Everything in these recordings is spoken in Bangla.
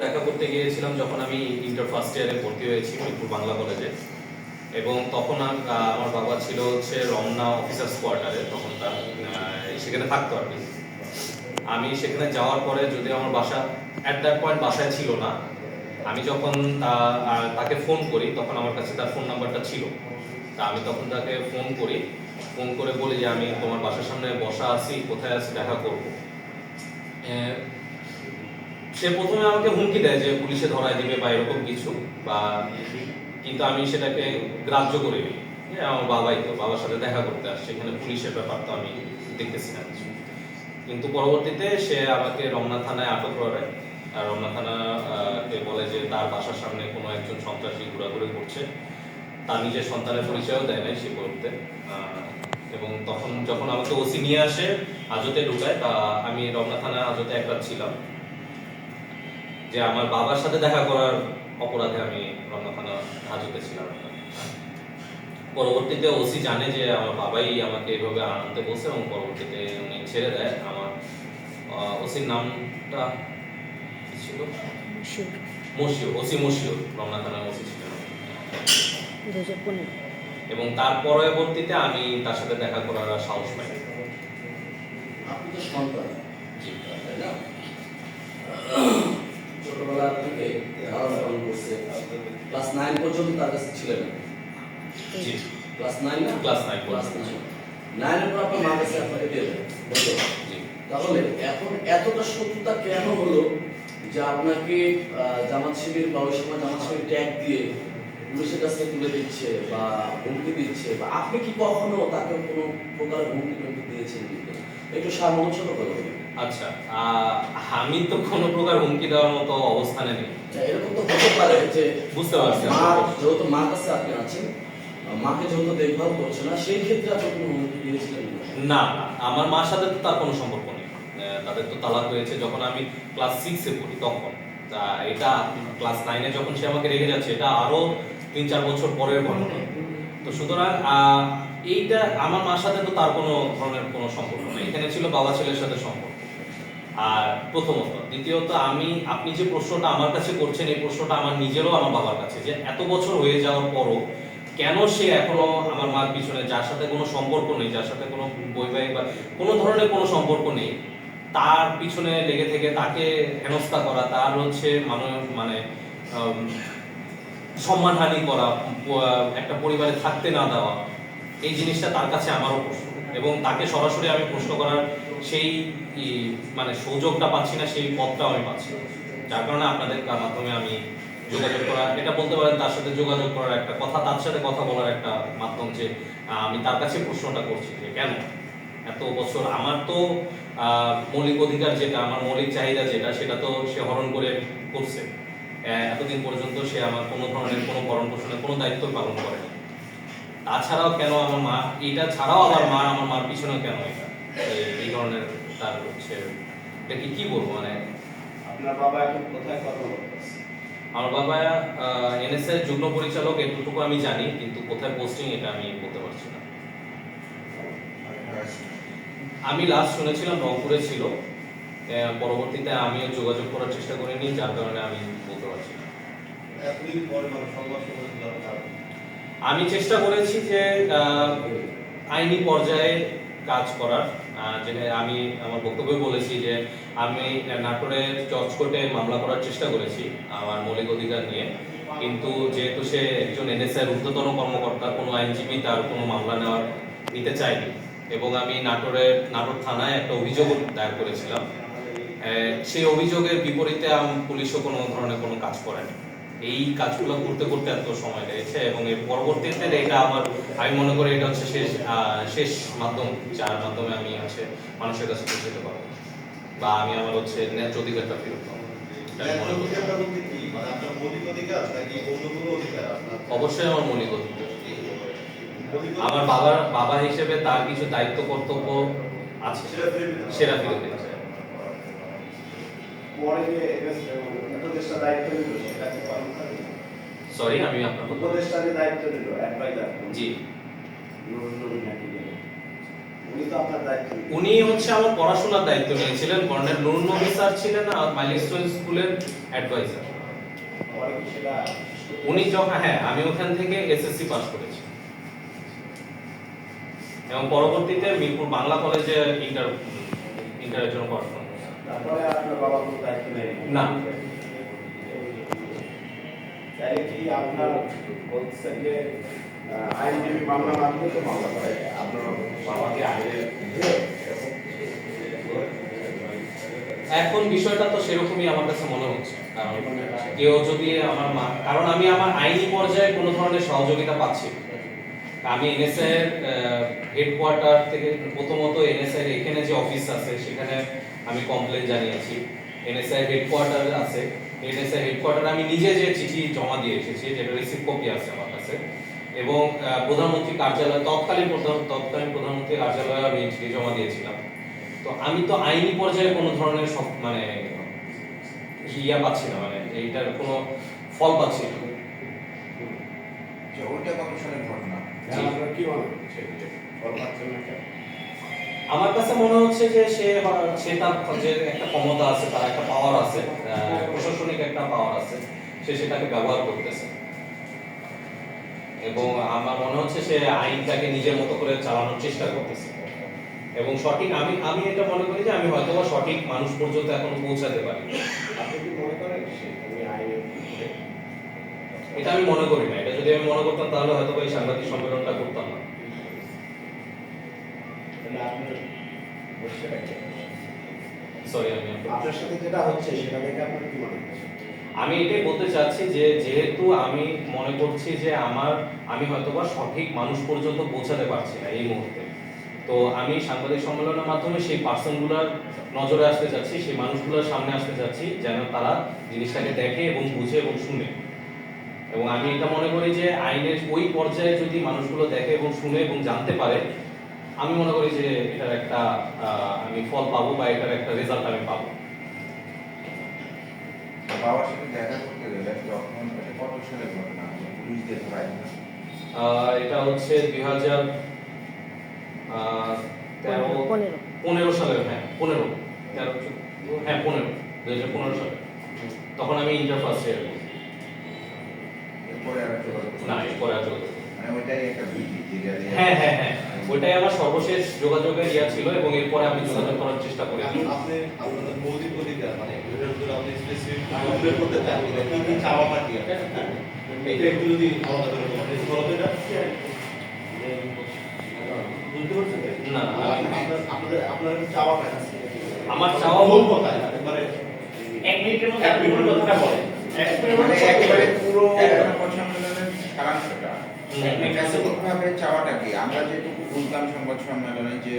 দেখা করতে গিয়েছিলাম যখন আমি ইন্টার ফার্স্ট ইয়ারে ভর্তি হয়েছি মিরপুর বাংলা কলেজে এবং তখন আম- আমার বাবা ছিল হচ্ছে রমনা অফিসার্স কোয়ার্টারে তখন তার সেখানে থাকতো আর কি। আমি সেখানে যাওয়ার পরে যদি আমার বাসা অ্যাট দ্যাট পয়েন্ট বাসায় ছিল না, আমি যখন তাকে ফোন করি, তখন আমার কাছে তার ফোন নাম্বারটা ছিল। তা আমি তখন তাকে ফোন করি ফোন করে বলি যে আমি তোমার বাসার সামনে বসা আছি, কোথায় আছি, দেখা করব। সে প্রথমে আমাকে হুমকি দেয় যে পুলিশে ধরায় দিবে বা এরকম কিছু, বা কিন্তু আমি সেটাকে গ্রাহ্য করে নিই আমার বাবাই তো, বাবার সাথে দেখা করতে আসছে, এখানে পুলিশের ব্যাপার তো আমি দেখতেছি না কিন্তু পরবর্তীতে সে আমাকে রমনা থানায় আটক করে। আর রমনা থানা কে বলে যে তার বাসার সামনে কোনো একজন সন্ত্রাসী ঘোরাঘুরি করছে। তার নিজের সন্তানের পরিচয়ও দেয় নাই সে বলতে এবং তখন যখন আমাকে ওসি নিয়ে আসে আজতে ঢুকায়, তা আমি রমনা থানা আজতে এক রাত ছিলাম। যে আমার বাবার সাথে দেখা করার অপরাধে আমি রমনা থানা হাজতে ছিলাম। পরবর্তীতে ওসি জানে যে আমার বাবাই আমাকে এভাবে আনতে বলছে এবং পরবর্তীতে উনি ছেড়ে দেয়। আমার ওসির নামটা ছিল? মশিউর। ওসি মশিউর রমনা থানার ওসি পনেরো এবং তার পরবর্তীতে আমি তার সাথে দেখা করার সাহস পাই। আপনি তো সন্তান। জি। তাই না? ছোটবেলা থেকে লালন পালন করছে। ক্লাস নাইন পর্যন্ত তার কাছে ছিলেন। জি। ক্লাস নাইন না? Class nine ক্লাস নাইন নাইনের পর আপনার মার কাছে আপনাকে দিয়ে তাহলে এখন এতটা শত্রুতা কেন হলো যে আপনাকে আহ, জামাত শিবির বা ওই সময় জামাত শিবির ট্যাগ দিয়ে পুলিশের কাছে তুলে দিচ্ছে বা হুমকি দিচ্ছে বা আপনি কি কখনো তাকে কোনো প্রকার হুমকি টুমকি দিয়েছেন? একটু সামঞ্জস্য কথা বলুন আচ্ছা আহ, আমি তো কোনো প্রকার হুমকি দেওয়ার মতো অবস্থানে নেই। আচ্ছা, এরকম তো হতে পারে যে বুঝতে পারছি। মা যেহেতু মার কাছে আপনি আছেন মাকে যেহেতু দেখভাল করছে না সেই ক্ষেত্রে আপনি কোনো হুমকি দিয়েছিলেন না আমার মার সাথে তো তার কোনো সম্পর্ক নেই। তাদের তো তালাক হয়েছে যখন আমি ক্লাস সিক্সে পড়ি তখন। তা এটা ক্লাস নাইনে যখন সে আমাকে রেখে যাচ্ছে এটা আরও তিন চার বছর পরের ঘটনা। তো সুতরাং এইটা আমার মার সাথে তো তার কোনো ধরনের কোনো সম্পর্ক নেই। এখানে ছিল বাবা ছেলের সাথে সম্পর্ক। আর প্রথমত দ্বিতীয়ত, আমি, আপনি যে প্রশ্নটা আমার কাছে করছেন, এই প্রশ্নটা আমার নিজেরও আমার বাবার কাছে, যে এত বছর হয়ে যাওয়ার পরও কেন সে এখনও আমার মার পিছনে, যার সাথে কোনো সম্পর্ক নেই, যার সাথে কোনো বৈবাহিক বা কোনো ধরনের কোনো সম্পর্ক নেই, তার পিছনে লেগে থেকে তাকে হেনস্থা করা, তার হচ্ছে মানুষ মানে সম্মানহানি করা একটা পরিবারে থাকতে না দেওয়া, এই জিনিসটা তার কাছে আমারও প্রশ্ন। এবং তাকে সরাসরি আমি প্রশ্ন করার সেই মানে সুযোগটা পাচ্ছি না, সেই পথটাও আমি পাচ্ছি। যার কারণে আপনাদের মাধ্যমে আমি যোগাযোগ করা এটা বলতে পারেন তার সাথে যোগাযোগ করার একটা কথা, তার সাথে কথা বলার একটা মাধ্যম যে আমি তার কাছে প্রশ্নটা করছি যে, কেন? এত বছর আমার তো মৌলিক অধিকার যেটা, আমার মৌলিক চাহিদা যেটা, সেটা তো সে হরণ করে করছে। এতদিন পর্যন্ত সে আমার কোনো ধরনের কোনো ভরণ পোষণের কোনো দায়িত্ব পালন করেনি তাছাড়াও কেন আমার মা, এটা ছাড়াও আমার মা, আমার মার পিছনেও কেন এটা? এই- ধরনের তার হচ্ছে এটা কি বলব মানে আপনার বাবা এখন কোথায় কর্মরত আছে? আমার বাবা এনএসএ যুগ্ম পরিচালক এতটুকু আমি জানি কিন্তু কোথায় পোস্টিং এটা আমি বলতে পারছি না আমি লাস্ট শুনেছিলাম রংপুরে ছিল পরবর্তীতে আমিও যোগাযোগ করার চেষ্টা করিনি যার কারণে আমি বলতে পারছি না মানে। আমি চেষ্টা করেছি যে আইনি পর্যায়ে কাজ করার যেটা আমি আমার বক্তব্যে বলেছি যে আমি নাটোরের জজ কোর্টে মামলা করার চেষ্টা করেছি আমার মৌলিক অধিকার নিয়ে। কিন্তু যেহেতু সে একজন এনএসআই ঊর্ধ্বতন কর্মকর্তা, কোনো আইনজীবী তার কোনো মামলা নেওয়ার নিতে চায়নি। এবং আমি নাটোরের নাটোর থানায় একটা অভিযোগ দায়ের করেছিলাম। সেই অভিযোগের বিপরীতে পুলিশও কোনো ধরনের কোনো কাজ করেনি। এই কাজগুলো করতে করতে এত সময় লেগেছে এবং এর পরবর্তীতে এটা আমার আমি মনে করি এটা হচ্ছে শেষ শেষ মাধ্যম যার মাধ্যমে আমি হচ্ছে মানুষের কাছে পৌঁছতে পারব। বা আমি আমার হচ্ছে ন্যায্য অধিকারটা ফেরত পাবো। মনে? অবশ্যই আমার মৌলিক অধিকার। আমার বাবার বাবা হিসেবে তার কিছু দায়িত্ব কর্তব্য আছে। সেটা ফিরে পেতে উপদেষ্টা দায়িত্ব নিল সেটা কি পালন সরি আমি আপনার কথা দায়িত্ব নিল অ্যাডভাইজার জি। উনি তো আপনার দায়িত্ব উনি হচ্ছে আমার পড়াশোনার দায়িত্ব নিয়েছিলেন কর্নেল নুরুন নবী স্যার ছিলেন আর মাইলস্টোন স্কুলের অ্যাডভাইজার। উনি যখন হ্যাঁ আমি ওখান থেকে এসএসসি পাস করেছি। এবং পরবর্তীতে মিরপুর বাংলা কলেজে ইন্টার ইন্টারের জন্য। পড়াশোনা তারপরে আপনার বাবা কোনো দায়িত্ব নেই না। তাহলে কি আপনার বলছেন যে আইনজীবী মামলা মামলে তো মামলা করে। আপনার বাবাকে এখন বিষয়টা তো সেরকমই আমার কাছে মনে হচ্ছে। কারণ কেউ যদি আমার মা কারণ আমি আমার আইনি পর্যায়ে কোনো ধরনের সহযোগিতা পাচ্ছি। আমি এনএসআই এর হেডকোয়ার্টার থেকে প্রথমত এনএসআই এর এখানে যে অফিস আছে সেখানে আমি কমপ্লেন জানিয়েছি। এনএসআই হেডকোয়ার্টার আছে। এনএসআই হেডকোয়ার্টার আমি নিজে যে চিঠি জমা দিয়ে এসেছি যেটা রিসিভ কপি আছে আমার কাছে। এবং আহ, প্রধানমন্ত্রী কার্যালয় তৎকালীন প্রধান তৎকালীন প্রধানমন্ত্রী কার্যালয়ে আমি চিঠি জমা দিয়েছিলাম। তো আমি তো আইনি পর্যায়ে কোনো ধরনের মানে ইয়া পাচ্ছি না মানে এইটার কোনো ফল পাচ্ছি না। ওইটা ঘটনা। কি হচ্ছে ফল পাচ্ছেন না কেন? আমার কাছে মনে হচ্ছে যে সে সে তার যে একটা ক্ষমতা আছে তার একটা পাওয়ার আছে প্রশাসনিক একটা পাওয়ার আছে সে সেটাকে ব্যবহার করতেছে। এবং আমার মনে হচ্ছে সে আইনটাকে নিজের মতো করে চালানোর চেষ্টা করতেছে। এবং সঠিক আমি আমি এটা মনে করি যে আমি হয়তোবা সঠিক মানুষ পর্যন্ত এখন পৌঁছাতে পারি। আপনি কি মনে করেন? এটা আমি মনে করি না। এটা যদি আমি মনে করতাম তাহলে হয়তো এই সাংবাদিক সম্মেলনটা করতাম না। তাহলে কি? সরি আমি আপনার সাথে যেটা হচ্ছে সেটা দেখে আপনার কি মনে হচ্ছে? আমি এটাই বলতে চাচ্ছি যে যেহেতু আমি মনে করছি যে আমার আমি হয়তোবা সঠিক মানুষ পর্যন্ত পৌঁছাতে পারছি না এই মুহূর্তে। তো আমি সাংবাদিক সম্মেলনের মাধ্যমে সেই পার্সনগুলোর নজরে আসতে যাচ্ছি সেই মানুষগুলোর সামনে আসতে যাচ্ছি যেন তারা জিনিসটাকে দেখে এবং বুঝে এবং শুনে। এবং আমি এটা মনে করি যে আইনের ওই পর্যায়ে যদি মানুষগুলো দেখে এবং শুনে এবং জানতে পারে আমি মনে করি যে এটার একটা আমি ফল পাবো বা এটার একটা রেজাল্ট আমি পাবো। বাবার সাথে দেখা করতে গেলে যখন এটা কত সালের ঘটনা পুলিশ দিয়ে ধরায় আহ, এটা হচ্ছে দুই হাজার তেরো পনেরো। সালের হ্যাঁ পনেরো। তেরো হ্যাঁ পনেরো দুই হাজার পনেরো সালে। তখন আমি ইন্টার ফার্স্ট ইয়ার এরপরে আর না এরপরে আর মানে দিয়ে হ্যাঁ হ্যাঁ হ্যাঁ। ওইটাই আমার সর্বশেষ যোগাযোগের ইয়া ছিল এবং এরপরে আমি যোগাযোগ করার চেষ্টা করি। আপনি আপনাদের মৌলিক অধিকার মানে এটার উপর আপনি স্পেসিফিক কমপ্লেন করতে চান কি কি চাওয়া পার্টি? এটা একটু যদি আলাদা করে বলেন। একটু এটা। বুঝতে পারছেন? না, না, আমি- আপনার আপনাদের আপনার চাওয়া পার্টি আমার চাওয়া মূল কথা একবারে এক মিনিটের মধ্যে এক মিনিটের কথাটা বলেন। মানে একেবারে পুরো সারাংশটা হুম। ব্যক্তিগতভাবে চাওয়াটা কি? আমরা যেটুকু বুঝলাম সংবাদ সম্মেলনে যে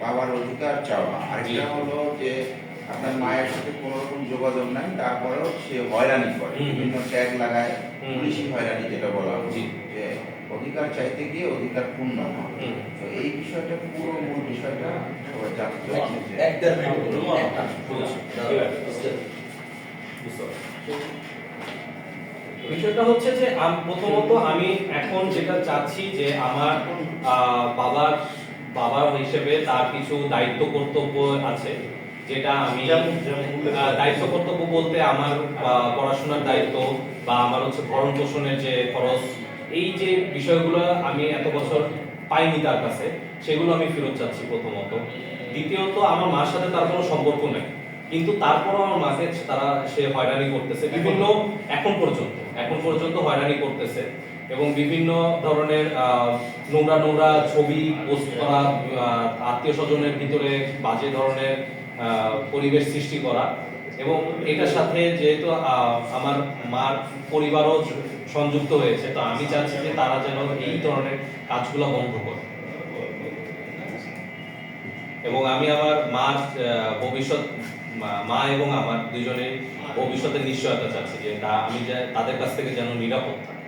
বাবার অধিকার চাওয়া আরেকটা। হলো যে আপনার মায়ের সাথে কোনো রকম যোগাযোগ নাই তারপরেও সে হয়রানি করে বিভিন্ন ট্যাগ লাগায়। পুলিশি হয়রানি যেটা বলা হয়। জি। যে অধিকার চাইতে গিয়ে অধিকার পূর্ণ হয়। তো এই বিষয়টা পুরো মূল বিষয়টা সবাই জানতে চাচ্ছে বিষয়টা হচ্ছে যে প্রথমত আমি এখন যেটা চাচ্ছি যে আমার বাবার বাবার হিসেবে তার কিছু দায়িত্ব কর্তব্য আছে যেটা আমি দায়িত্ব কর্তব্য বলতে আমার পড়াশোনার দায়িত্ব বা আমার হচ্ছে ভরণ পোষণের যে খরচ এই যে বিষয়গুলো আমি এত বছর পাইনি তার কাছে সেগুলো আমি ফেরত চাচ্ছি প্রথমত। দ্বিতীয়ত আমার মার সাথে তার কোনো সম্পর্ক নেই কিন্তু তারপরও আমার মাকে তারা সে হয়রানি করতেছে বিভিন্ন এখন পর্যন্ত। এখন পর্যন্ত হয়রানি করতেছে এবং বিভিন্ন ধরনের নোংরা নোংরা ছবি পোস্ট করা আত্মীয় স্বজনের ভিতরে বাজে ধরনের পরিবেশ সৃষ্টি করা এবং এটার সাথে যেহেতু আমার মার পরিবারও সংযুক্ত হয়েছে, তো আমি চাচ্ছি যে তারা যেন এই ধরনের কাজগুলো বন্ধ করে। এবং আমি আমার মার ভবিষ্যৎ মা- এবং আমার দুজনের ভবিষ্যতের নিশ্চয়তা চাচ্ছি যে তা আমি তাদের কাছ থেকে যেন নিরাপদ থাকে।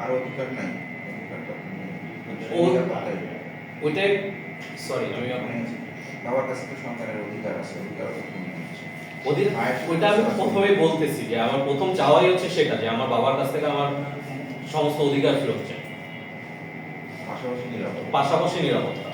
আর অধিকার নাই। ওইটাই সরি আমি মানে বাবার কাছে তো সন্তানের অধিকার আছে অধিকার ওদের ওইটা আমি প্রথমেই বলতেছি যে আমার প্রথম চাওয়াই হচ্ছে সেটা যে আমার বাবার কাছ থেকে আমার সমস্ত অধিকার ফেরত চাই। পাশাপাশি নিরাপত্তা